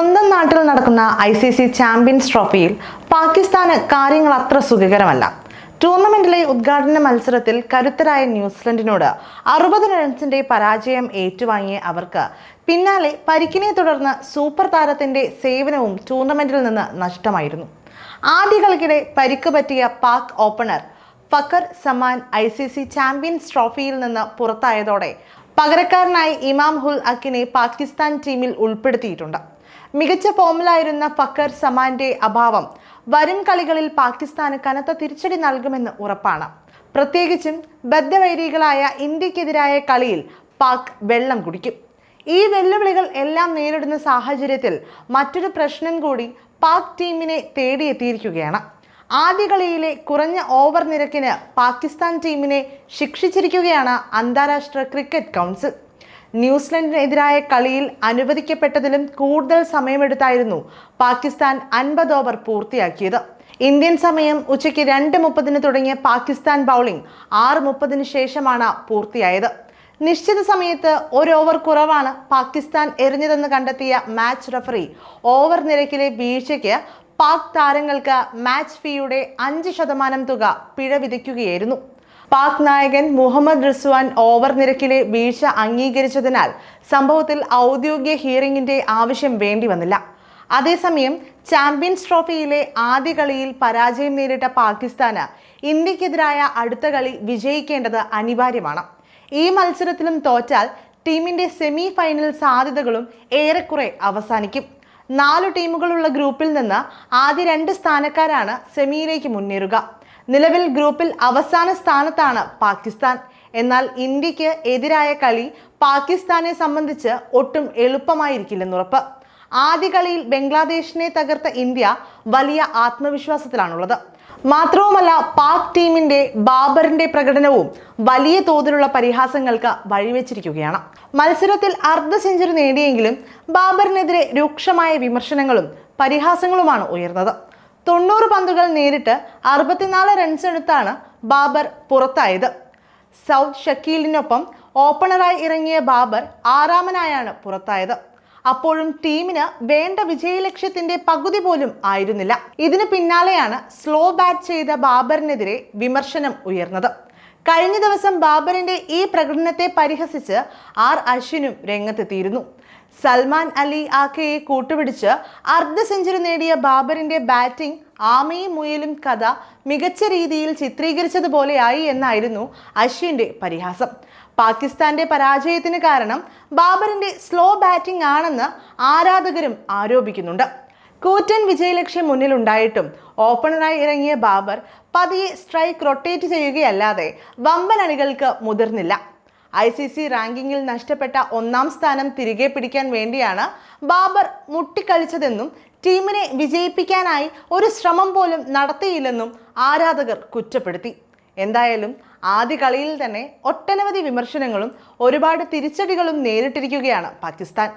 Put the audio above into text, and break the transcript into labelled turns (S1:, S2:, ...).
S1: സ്വന്തം നാട്ടിൽ നടക്കുന്ന ഐ സി സി ചാമ്പ്യൻസ് ട്രോഫിയിൽ പാകിസ്ഥാന് കാര്യങ്ങൾ അത്ര സുഖകരമല്ല. ടൂർണമെന്റിലെ ഉദ്ഘാടന മത്സരത്തിൽ കരുത്തരായ ന്യൂസിലൻഡിനോട് അറുപത് റൺസിന്റെ പരാജയം ഏറ്റുവാങ്ങിയ അവർക്ക് പിന്നാലെ പരിക്കിനെ തുടർന്ന് സൂപ്പർ താരത്തിന്റെ സേവനവും ടൂർണമെന്റിൽ നിന്ന് നഷ്ടമായിരുന്നു. ആദ്യ കളിക്കിടെ പരിക്ക് പറ്റിയ Pak opener Fakhar Zaman I C C champions ട്രോഫിയിൽ നിന്ന് പുറത്തായതോടെ പകരക്കാരനായി ഇമാം ഹുൽ അക്കിനെ പാകിസ്ഥാൻ ടീമിൽ ഉൾപ്പെടുത്തിയിട്ടുണ്ട്. മികച്ച ഫോമിലായിരുന്ന ഫക്കർ സമാന്റെ അഭാവം. വരും കളികളിൽ പാകിസ്ഥാന് കനത്ത തിരിച്ചടി നൽകുമെന്ന് ഉറപ്പാണ്. പ്രത്യേകിച്ചും ബദ്ധവൈരികളായ ഇന്ത്യക്കെതിരായ കളിയിൽ പാക് വെള്ളം കുടിക്കും. ഈ വെല്ലുവിളികൾ എല്ലാം നേരിടുന്ന സാഹചര്യത്തിൽ മറ്റൊരു പ്രശ്നം കൂടി പാക് ടീമിനെ തേടിയെത്തിയിരിക്കുകയാണ്. ആദ്യ കളിയിലെ കുറഞ്ഞ ഓവർ നിരക്കിന് പാകിസ്ഥാൻ ടീമിനെ ശിക്ഷിച്ചിരിക്കുകയാണ് അന്താരാഷ്ട്ര ക്രിക്കറ്റ് കൗൺസിൽ. ന്യൂസിലൻഡിനെതിരായ കളിയിൽ അനുവദിക്കപ്പെട്ടതിലും കൂടുതൽ സമയമെടുത്തായിരുന്നു പാകിസ്ഥാൻ അൻപത് ഓവർ പൂർത്തിയാക്കിയത്. ഇന്ത്യൻ സമയം ഉച്ചയ്ക്ക് രണ്ട് മുപ്പതിന് തുടങ്ങിയ പാകിസ്ഥാൻ ബൗളിംഗ് ആറ് മുപ്പതിന് ശേഷമാണ് പൂർത്തിയായത്. നിശ്ചിത സമയത്ത് ഒരു ഓവർ കുറവാണ് പാകിസ്ഥാൻ എറിഞ്ഞതെന്ന് കണ്ടെത്തിയ മാച്ച് റഫറി ഓവർ നിരക്കിലെ വീഴ്ചയ്ക്ക് പാക് താരങ്ങൾക്ക് മാച്ച് ഫീയുടെ അഞ്ച് ശതമാനം തുക പിഴ വിധിക്കുകയായിരുന്നു പാക് നായകൻ മുഹമ്മദ് റിസ്വാൻ ഓവർ നിരക്കിലെ വീഴ്ച അംഗീകരിച്ചതിനാൽ സംഭവത്തിൽ ഔദ്യോഗിക ഹിയറിംഗിന്റെ ആവശ്യം വേണ്ടി വന്നില്ല. അതേസമയം ചാമ്പ്യൻസ് ട്രോഫിയിലെ ആദ്യ കളിയിൽ പരാജയം നേരിട്ട പാകിസ്ഥാന് ഇന്ത്യക്കെതിരായ അടുത്ത കളി വിജയിക്കേണ്ടത് അനിവാര്യമാണ്. ഈ മത്സരത്തിലും തോറ്റാൽ ടീമിന്റെ സെമി ഫൈനൽ സാധ്യതകളും ഏറെക്കുറെ അവസാനിക്കും. നാലു ടീമുകളുള്ള ഗ്രൂപ്പിൽ നിന്ന് ആദ്യ രണ്ട് സ്ഥാനക്കാരാണ് സെമിയിലേക്ക് മുന്നേറുക. നിലവിൽ ഗ്രൂപ്പിൽ അവസാന സ്ഥാനത്താണ് പാകിസ്ഥാൻ. എന്നാൽ ഇന്ത്യയ്ക്ക് എതിരായ കളി പാകിസ്ഥാനെ സംബന്ധിച്ച് ഒട്ടും എളുപ്പമായിരിക്കില്ലെന്നുറപ്പ് ആദ്യ കളിയിൽ ബംഗ്ലാദേശിനെ തകർത്ത ഇന്ത്യ വലിയ ആത്മവിശ്വാസത്തിലാണുള്ളത്. മാത്രവുമല്ല പാക് ടീമിന്റെ ബാബറിന്റെ പ്രകടനവും വലിയ തോതിലുള്ള പരിഹാസങ്ങൾക്ക് വഴിവെച്ചിരിക്കുകയാണ്. മത്സരത്തിൽ അർദ്ധ സെഞ്ചുറി നേടിയെങ്കിലും ബാബറിനെതിരെ രൂക്ഷമായ വിമർശനങ്ങളും പരിഹാസങ്ങളുമാണ് ഉയർന്നത്. തൊണ്ണൂറ് പന്തുകൾ നേരിട്ട് അറുപത്തിനാല് റൺസ് എടുത്താണ് ബാബർ പുറത്തായത്. സൗത്ത് ഷക്കീലിനൊപ്പം ഓപ്പണറായി ഇറങ്ങിയ ബാബർ ആറാമനായാണ് പുറത്തായത്. അപ്പോഴും ടീമിന് വേണ്ട വിജയലക്ഷ്യത്തിന്റെ പകുതി പോലും ആയിരുന്നില്ല. ഇതിന് പിന്നാലെയാണ് സ്ലോ ബാറ്റ് ചെയ്ത ബാബറിനെതിരെ വിമർശനം ഉയർന്നത്. കഴിഞ്ഞ ദിവസം ബാബറിന്റെ ഈ പ്രകടനത്തെ പരിഹസിച്ച് ആർ അശ്വിനും രംഗത്തെത്തിയിരുന്നു. സൽമാൻ അലി ആക്കയെ കൂട്ടുപിടിച്ച് അർദ്ധ സെഞ്ചുറി നേടിയ ബാബറിന്റെ ബാറ്റിംഗ് ആമയും മുയലും കഥ മികച്ച രീതിയിൽ ചിത്രീകരിച്ചതുപോലെയായി എന്നായിരുന്നു അശ്വിന്റെ പരിഹാസം. പാകിസ്ഥാന്റെ പരാജയത്തിന് കാരണം ബാബറിന്റെ സ്ലോ ബാറ്റിംഗ് ആണെന്ന് ആരാധകരും ആരോപിക്കുന്നുണ്ട്. കൂറ്റൻ വിജയലക്ഷ്യം മുന്നിലുണ്ടായിട്ടും ഓപ്പണറായി ഇറങ്ങിയ ബാബർ പതിയെ സ്ട്രൈക്ക് റൊട്ടേറ്റ് ചെയ്യുകയല്ലാതെ വമ്പൻ അണികൾക്ക് മുതിർന്നില്ല. ഐ സി സി റാങ്കിങ്ങിൽ നഷ്ടപ്പെട്ട ഒന്നാം സ്ഥാനം തിരികെ പിടിക്കാൻ വേണ്ടിയാണ് ബാബർ മുട്ടിക്കളിച്ചതെന്നും ടീമിനെ വിജയിപ്പിക്കാനായി ഒരു ശ്രമം പോലും നടത്തിയില്ലെന്നും ആരാധകർ കുറ്റപ്പെടുത്തി. എന്തായാലും ആദ്യ കളിയിൽ തന്നെ ഒട്ടനവധി വിമർശനങ്ങളും ഒരുപാട് തിരിച്ചടികളും നേരിട്ടിരിക്കുകയാണ് പാകിസ്ഥാൻ.